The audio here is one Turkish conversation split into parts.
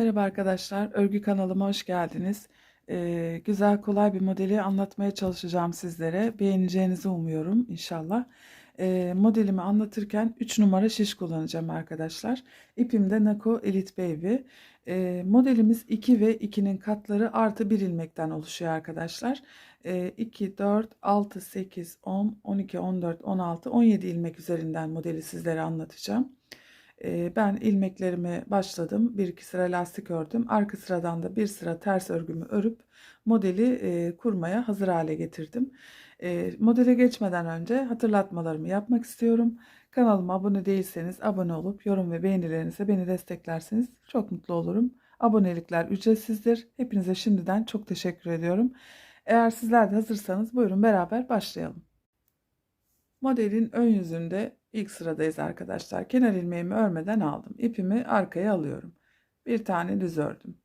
Merhaba arkadaşlar, örgü kanalıma hoş geldiniz. Ee, güzel, kolay bir modeli anlatmaya çalışacağım sizlere. Beğeneceğinizi umuyorum inşallah. Ee, modelimi anlatırken 3 numara şiş kullanacağım arkadaşlar. İpim de Nako Elite Baby. Ee, modelimiz 2 ve 2'nin katları artı 1 ilmekten oluşuyor arkadaşlar. Ee, 2, 4, 6, 8, 10, 12, 14, 16, 17 ilmek üzerinden modeli sizlere anlatacağım. Ben ilmeklerimi başladım. Bir iki sıra lastik ördüm. Arka sıradan da bir sıra ters örgümü örüp modeli kurmaya hazır hale getirdim. Modele geçmeden önce hatırlatmalarımı yapmak istiyorum. Kanalıma abone değilseniz abone olup yorum ve beğenilerinize beni desteklerseniz çok mutlu olurum. Abonelikler ücretsizdir. Hepinize şimdiden çok teşekkür ediyorum. Eğer sizler de hazırsanız buyurun beraber başlayalım. Modelin ön yüzünde ilk sıradayız arkadaşlar. Kenar ilmeğimi örmeden aldım. İpimi arkaya alıyorum. Bir tane düz ördüm.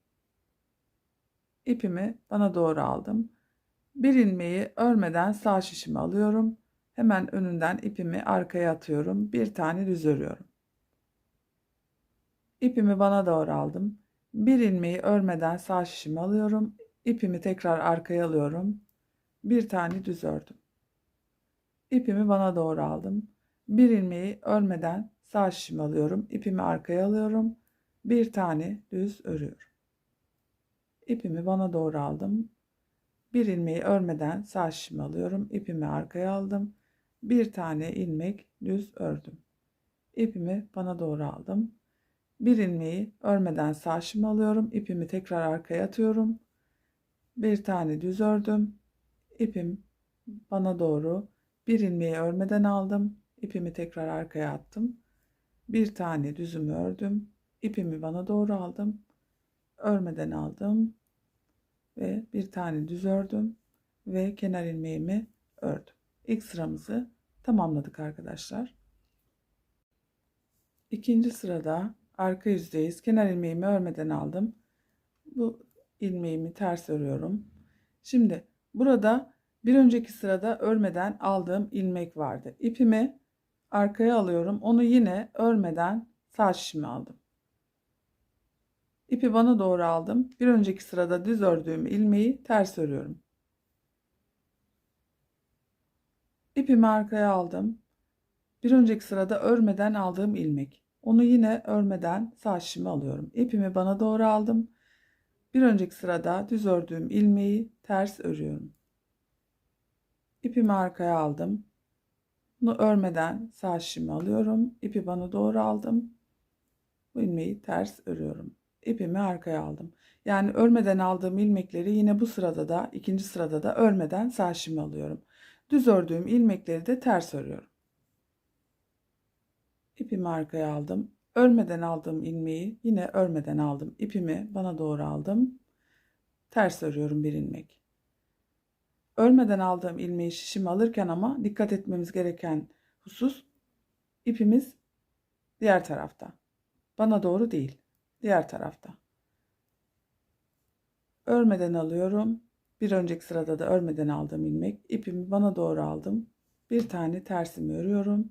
İpimi bana doğru aldım. Bir ilmeği örmeden sağ şişimi alıyorum. Hemen önünden ipimi arkaya atıyorum. Bir tane düz örüyorum. İpimi bana doğru aldım. Bir ilmeği örmeden sağ şişimi alıyorum. İpimi tekrar arkaya alıyorum. Bir tane düz ördüm. İpimi bana doğru aldım. Bir ilmeği örmeden sağ şişimi alıyorum. İpimi arkaya alıyorum. Bir tane düz örüyorum. İpimi bana doğru aldım. Bir ilmeği örmeden sağ şişimi alıyorum. İpimi arkaya aldım. Bir tane ilmek düz ördüm. İpimi bana doğru aldım. Bir ilmeği örmeden sağ şişimi alıyorum. İpimi tekrar arkaya atıyorum. Bir tane düz ördüm. İpim bana doğru bir ilmeği örmeden aldım. İpimi tekrar arkaya attım. Bir tane düzümü ördüm. İpimi bana doğru aldım. Örmeden aldım. Ve bir tane düz ördüm. Ve kenar ilmeğimi ördüm. İlk sıramızı tamamladık arkadaşlar. İkinci sırada arka yüzdeyiz. Kenar ilmeğimi örmeden aldım. Bu ilmeğimi ters örüyorum. Şimdi burada bir önceki sırada örmeden aldığım ilmek vardı. İpimi arkaya alıyorum. Onu yine örmeden sağ şişime aldım. İpi bana doğru aldım. Bir önceki sırada düz ördüğüm ilmeği ters örüyorum. İpimi arkaya aldım. Bir önceki sırada örmeden aldığım ilmek. Onu yine örmeden sağ şişime alıyorum. İpimi bana doğru aldım. Bir önceki sırada düz ördüğüm ilmeği ters örüyorum. İpimi arkaya aldım. Bunu örmeden sağ şişimi alıyorum. İpi bana doğru aldım. Bu ilmeği ters örüyorum. İpimi arkaya aldım. Yani örmeden aldığım ilmekleri yine bu sırada da ikinci sırada da örmeden sağ şişimi alıyorum. Düz ördüğüm ilmekleri de ters örüyorum. İpimi arkaya aldım. Örmeden aldığım ilmeği yine örmeden aldım. İpimi bana doğru aldım. Ters örüyorum bir ilmek. Örmeden aldığım ilmeği şişimi alırken ama dikkat etmemiz gereken husus ipimiz diğer tarafta. Bana doğru değil. Diğer tarafta. Örmeden alıyorum. Bir önceki sırada da örmeden aldığım ilmek. ipimi bana doğru aldım. Bir tane tersimi örüyorum.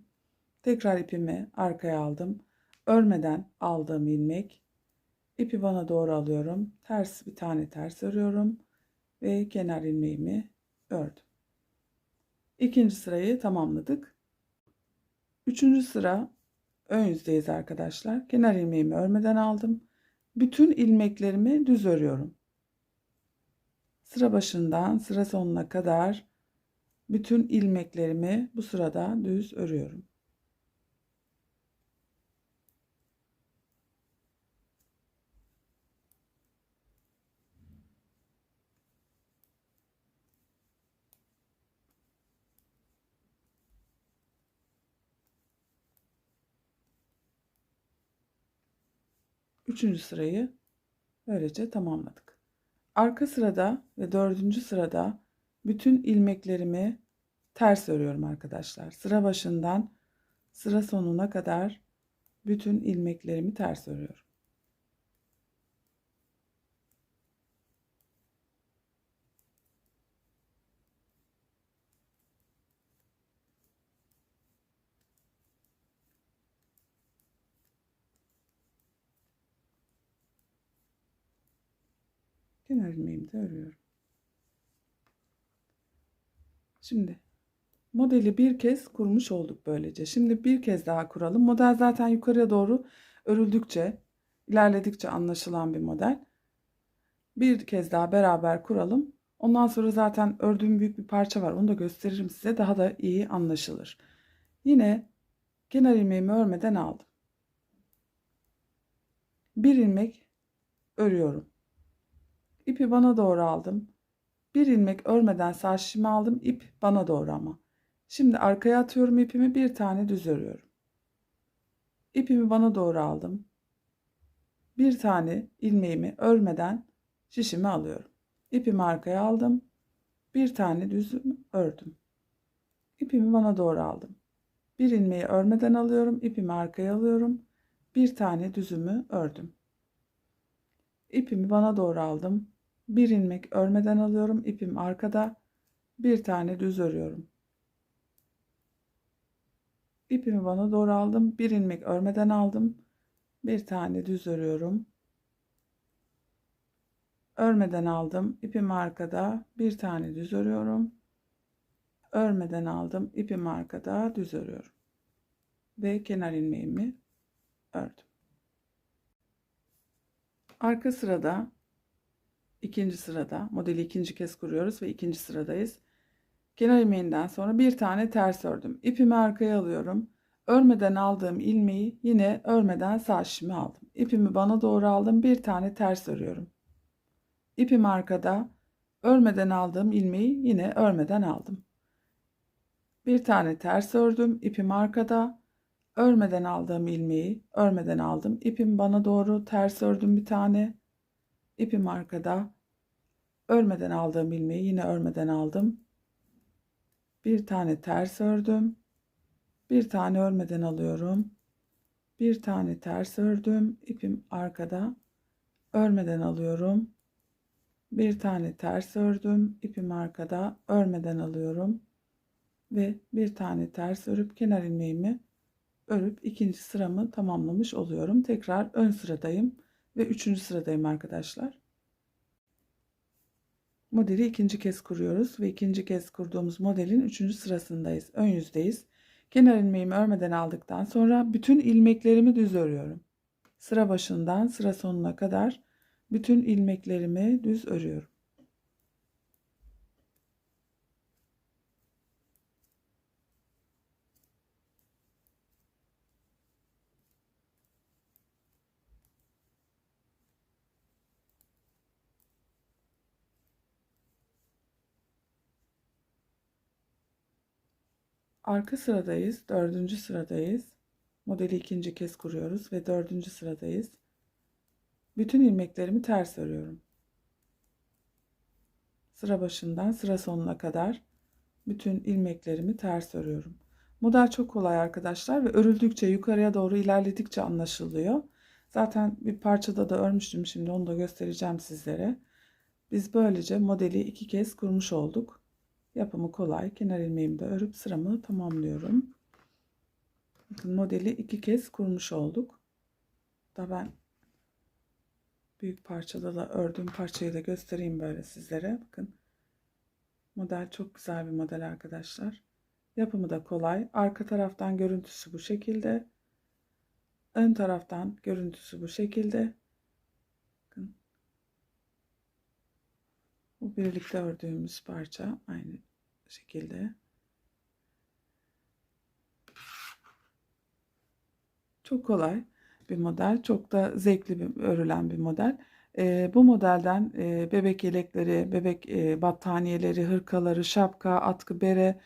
Tekrar ipimi arkaya aldım. Örmeden aldığım ilmek. ipi bana doğru alıyorum. Ters bir tane ters örüyorum. Ve kenar ilmeğimi ördüm. İkinci sırayı tamamladık. Üçüncü sıra ön yüzdeyiz arkadaşlar. Kenar ilmeğimi örmeden aldım. Bütün ilmeklerimi düz örüyorum. Sıra başından sıra sonuna kadar bütün ilmeklerimi bu sırada düz örüyorum. Üçüncü sırayı böylece tamamladık. Arka sırada ve dördüncü sırada bütün ilmeklerimi ters örüyorum arkadaşlar. Sıra başından sıra sonuna kadar bütün ilmeklerimi ters örüyorum. Kenar ilmeğimi de örüyorum. Şimdi modeli bir kez kurmuş olduk böylece. Şimdi bir kez daha kuralım. Model zaten yukarıya doğru örüldükçe, ilerledikçe anlaşılan bir model. Bir kez daha beraber kuralım. Ondan sonra zaten ördüğüm büyük bir parça var. Onu da gösteririm size. Daha da iyi anlaşılır. Yine kenar ilmeğimi örmeden aldım. Bir ilmek örüyorum. İpi bana doğru aldım. Bir ilmek örmeden sağ şişimi aldım. İp bana doğru ama. Şimdi arkaya atıyorum ipimi bir tane düz örüyorum. İpimi bana doğru aldım. Bir tane ilmeğimi örmeden şişimi alıyorum. İpimi arkaya aldım. Bir tane düz ördüm. İpimi bana doğru aldım. Bir ilmeği örmeden alıyorum. ipimi arkaya alıyorum. Bir tane düzümü ördüm. İpimi bana doğru aldım. Bir ilmek örmeden alıyorum. ipim arkada. Bir tane düz örüyorum. İpimi bana doğru aldım. Bir ilmek örmeden aldım. Bir tane düz örüyorum. Örmeden aldım. ipim arkada. Bir tane düz örüyorum. Örmeden aldım. ipim arkada. Düz örüyorum. Ve kenar ilmeğimi ördüm. Arka sırada ikinci sırada modeli ikinci kez kuruyoruz ve ikinci sıradayız. Kenar ilmeğinden sonra bir tane ters ördüm. İpimi arkaya alıyorum. Örmeden aldığım ilmeği yine örmeden sağ şişime aldım. İpimi bana doğru aldım. Bir tane ters örüyorum. İpim arkada. Örmeden aldığım ilmeği yine örmeden aldım. Bir tane ters ördüm. İpim arkada. Örmeden aldığım ilmeği örmeden aldım. İpim bana doğru ters ördüm bir tane. İpim arkada. Örmeden aldığım ilmeği yine örmeden aldım. Bir tane ters ördüm. Bir tane örmeden alıyorum. Bir tane ters ördüm. İpim arkada. Örmeden alıyorum. Bir tane ters ördüm. İpim arkada. Örmeden alıyorum. Ve bir tane ters örüp kenar ilmeğimi örüp ikinci sıramı tamamlamış oluyorum. Tekrar ön sıradayım ve üçüncü sıradayım arkadaşlar. Modeli ikinci kez kuruyoruz ve ikinci kez kurduğumuz modelin üçüncü sırasındayız. Ön yüzdeyiz. Kenar ilmeğimi örmeden aldıktan sonra bütün ilmeklerimi düz örüyorum. Sıra başından sıra sonuna kadar bütün ilmeklerimi düz örüyorum. Arka sıradayız. Dördüncü sıradayız. Modeli ikinci kez kuruyoruz ve dördüncü sıradayız. Bütün ilmeklerimi ters örüyorum. Sıra başından sıra sonuna kadar bütün ilmeklerimi ters örüyorum. Model çok kolay arkadaşlar ve örüldükçe yukarıya doğru ilerledikçe anlaşılıyor. Zaten bir parçada da örmüştüm şimdi onu da göstereceğim sizlere. Biz böylece modeli iki kez kurmuş olduk. Yapımı kolay. Kenar ilmeğimi de örüp sıramı tamamlıyorum. Bakın modeli iki kez kurmuş olduk. Da ben büyük parçada da ördüğüm parçayı da göstereyim böyle sizlere. Bakın model çok güzel bir model arkadaşlar. Yapımı da kolay. Arka taraftan görüntüsü bu şekilde. Ön taraftan görüntüsü bu şekilde. Bakın. Bu birlikte ördüğümüz parça aynı şekilde. Çok kolay bir model. Çok da zevkli bir örülen bir model. E, bu modelden e, bebek yelekleri, bebek e, battaniyeleri, hırkaları, şapka, atkı, bere,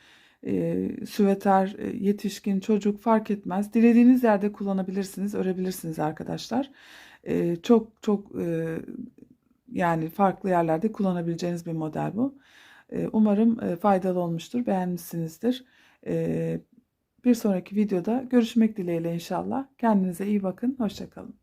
e, süveter, e, yetişkin, çocuk fark etmez. Dilediğiniz yerde kullanabilirsiniz, örebilirsiniz arkadaşlar. E, çok çok e, yani farklı yerlerde kullanabileceğiniz bir model bu. Umarım e, faydalı olmuştur, beğenmişsinizdir. Bir sonraki videoda görüşmek dileğiyle inşallah. Kendinize iyi bakın, hoşçakalın.